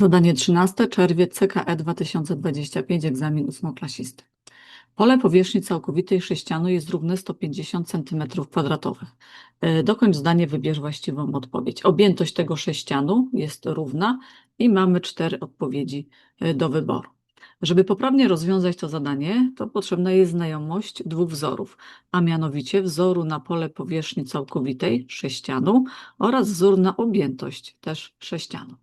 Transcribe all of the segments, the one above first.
Zadanie 13, czerwiec, CKE 2025, egzamin ósmoklasisty. Pole powierzchni całkowitej sześcianu jest równe 150 cm2. E, Dokończ zdanie, wybierz właściwą odpowiedź. Objętość tego sześcianu jest równa i mamy cztery odpowiedzi e, do wyboru. Żeby poprawnie rozwiązać to zadanie, to potrzebna jest znajomość dwóch wzorów, a mianowicie wzoru na pole powierzchni całkowitej sześcianu oraz wzór na objętość też sześcianu.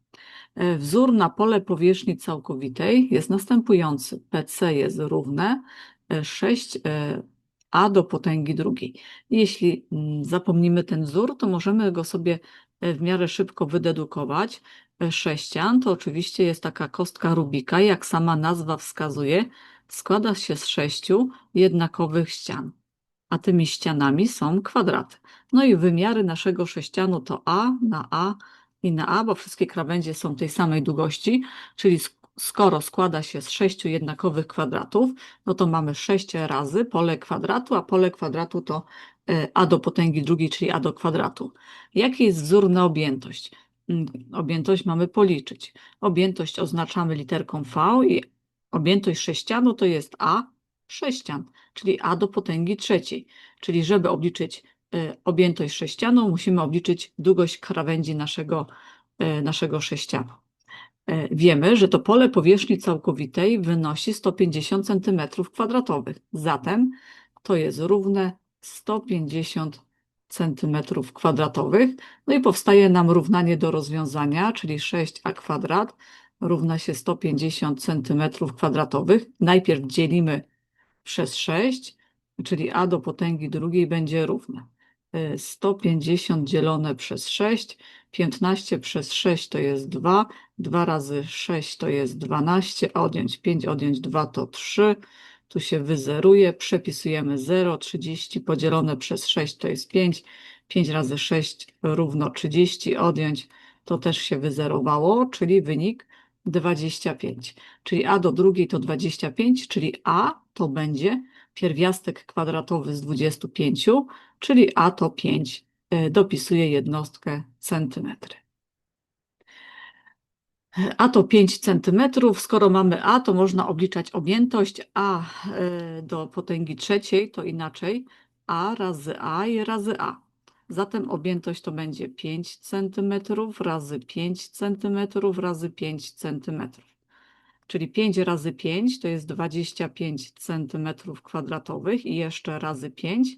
E, Wzór na pole powierzchni całkowitej jest następujący. PC jest równe e, 6a do potęgi drugiej. Jeśli mm, zapomnimy ten wzór, to możemy go sobie e, w miarę szybko wydedukować. E, Sześcian to oczywiście jest taka kostka Rubika, jak sama nazwa wskazuje, składa się z sześciu jednakowych ścian, a tymi ścianami są kwadraty. No i wymiary naszego sześcianu to A na A na A, bo wszystkie krawędzie są tej samej długości, czyli sk- skoro składa się z sześciu jednakowych kwadratów, no to mamy 6 razy pole kwadratu, a pole kwadratu to e, a do potęgi drugiej, czyli a do kwadratu. Jaki jest wzór na objętość? Mm, Objętość mamy policzyć. Objętość oznaczamy literką V i objętość sześcianu to jest a sześcian, czyli a do potęgi trzeciej. Czyli żeby obliczyć objętość sześcianu, musimy obliczyć długość krawędzi naszego, e, naszego sześcianu. E, Wiemy, że to pole powierzchni całkowitej wynosi 150 cm2. Zatem to jest równe 150 cm2. No i powstaje nam równanie do rozwiązania, czyli 6a kwadrat równa się 150 cm2. Najpierw dzielimy przez 6, czyli a do potęgi drugiej będzie równe. Y, 150 dzielone przez 6, 15 przez 6 to jest 2, 2 razy 6 to jest 12, odjąć 5, odjąć 2 to 3, tu się wyzeruje, przepisujemy 0, 30 podzielone przez 6 to jest 5, 5 razy 6 równo 30, odjąć to też się wyzerowało, czyli wynik 25. Czyli a do drugiej to 25, czyli a to będzie pierwiastek kwadratowy z 25, czyli a to 5, y, dopisuje jednostkę centymetry. A to 5 centymetrów. Skoro mamy A, to można obliczać objętość A y, do potęgi trzeciej, to inaczej A razy A i razy A. Zatem objętość to będzie 5 centymetrów razy 5 centymetrów razy 5 centymetrów. Czyli 5 razy 5 to jest 25 centymetrów kwadratowych i jeszcze razy 5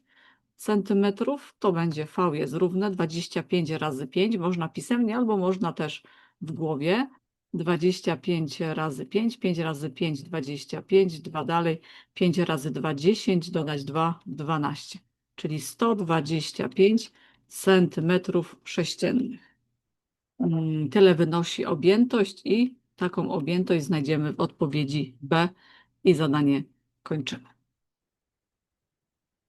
centymetrów to będzie V jest równe 25 razy 5. Można pisemnie albo można też w głowie. 25 razy 5, 5 razy 5, 25, 2 dalej, 5 razy 2, 10, dodać 2, 12, czyli 125 centymetrów sześciennych. Mm, Tyle wynosi objętość i taką objętość znajdziemy w odpowiedzi B i zadanie kończymy.